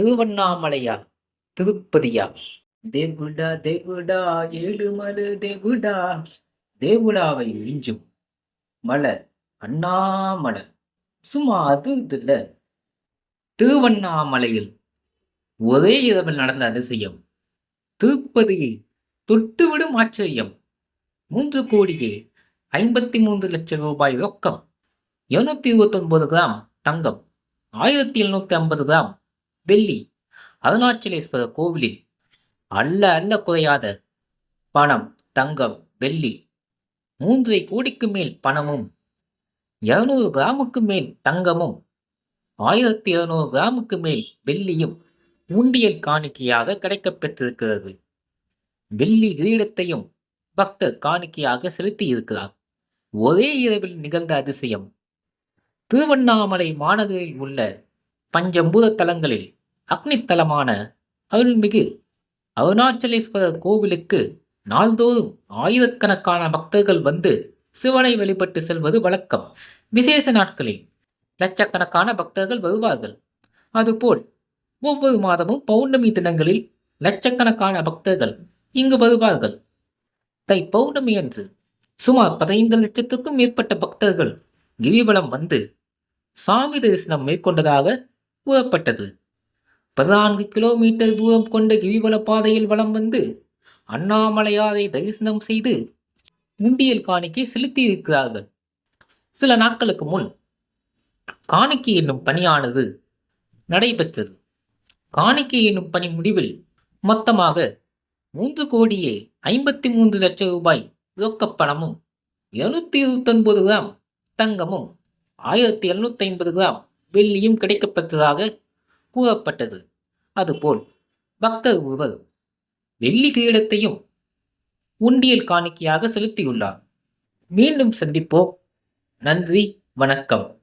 திருவண்ணாமலையா திருப்பதியா தேவுடா தேவுடா ஏழுமலு தேவுடா தேவுடாவை மிஞ்சும் மலை அண்ணாமலை. சும்மா அது இதுல திருவண்ணாமலையில் ஒரே இரவில் நடந்த அதிசயம். திருப்பதியை தொட்டுவிடும் ஆச்சரியம். மூன்று கோடியே ஐம்பத்தி மூன்று லட்சம் ரூபாய் ரொக்கம். எழுநூத்தி இருபத்தி ஒன்பது கிராம் தங்கம். ஆயிரத்தி எழுநூத்தி ஐம்பது கிராம் வெள்ளி. அருணாச்சலேஸ்வரர் கோவிலில் அல்ல அல்ல குறையாத பணம் தங்கம் வெள்ளி. மூன்றரை கோடிக்கு மேல் பணமும் இருநூறு கிராமுக்கு மேல் தங்கமும் ஆயிரத்தி இருநூறு கிராமுக்கு மேல் வெள்ளியும் உண்டியல் காணிக்கையாக கிடைக்கப்பெற்றிருக்கிறது வெள்ளி கிரீடத்தையும் பக்தர் காணிக்கையாக செலுத்தி இருக்கிறார் ஒரே இரவில் நிகழ்ந்த அதிசயம். திருவண்ணாமலை மாநகரில் உள்ள பஞ்சபூத தலங்களில் அக்னித்தலமான அருள்மிகு அருணாச்சலேஸ்வரர் கோவிலுக்கு நாள்தோறும் ஆயிரக்கணக்கான பக்தர்கள் வந்து சிவனை வழிபட்டு செல்வது வழக்கம். விசேஷ நாட்களில் லட்சக்கணக்கான பக்தர்கள் வருவார்கள். அதுபோல் ஒவ்வொரு மாதமும் பௌர்ணமி தினங்களில் லட்சக்கணக்கான பக்தர்கள் இங்கு வருவார்கள். தை பௌர்ணமி அன்று சுமார் பதினைந்து லட்சத்துக்கும் மேற்பட்ட பக்தர்கள் கிரிவலம் வந்து சாமி தரிசனம் மேற்கொண்டதாக கூறப்பட்டது. பதினான்கு கிலோமீட்டர் தூரம் கொண்ட கிரிவல பாதையில் வலம் வந்து அண்ணாமலையாரை தரிசனம் செய்து உண்டியல் காணிக்கை செலுத்தியிருக்கிறார்கள். சில நாட்களுக்கு முன் காணிக்கை என்னும் பணியானது நடைபெற்றது. காணிக்கை என்னும் பணி முடிவில் மொத்தமாக மூன்று கோடியே ஐம்பத்தி மூன்று லட்சம் ரூபாய் ரொக்கப்பணமும் எழுநூத்தி இருபத்தொன்பது கிராம் தங்கமும் ஆயிரத்தி எழுநூத்தி ஐம்பது கிராம் வெள்ளியும் கிடைக்கப்பெற்றதாக கூறப்பட்டது. அதுபோல் பக்தர் ஒருவர் வெள்ளி கிரீடத்தையும் உண்டியல் காணிக்கையாக செலுத்தியுள்ளார். மீண்டும் சந்திப்போம். நன்றி வணக்கம்.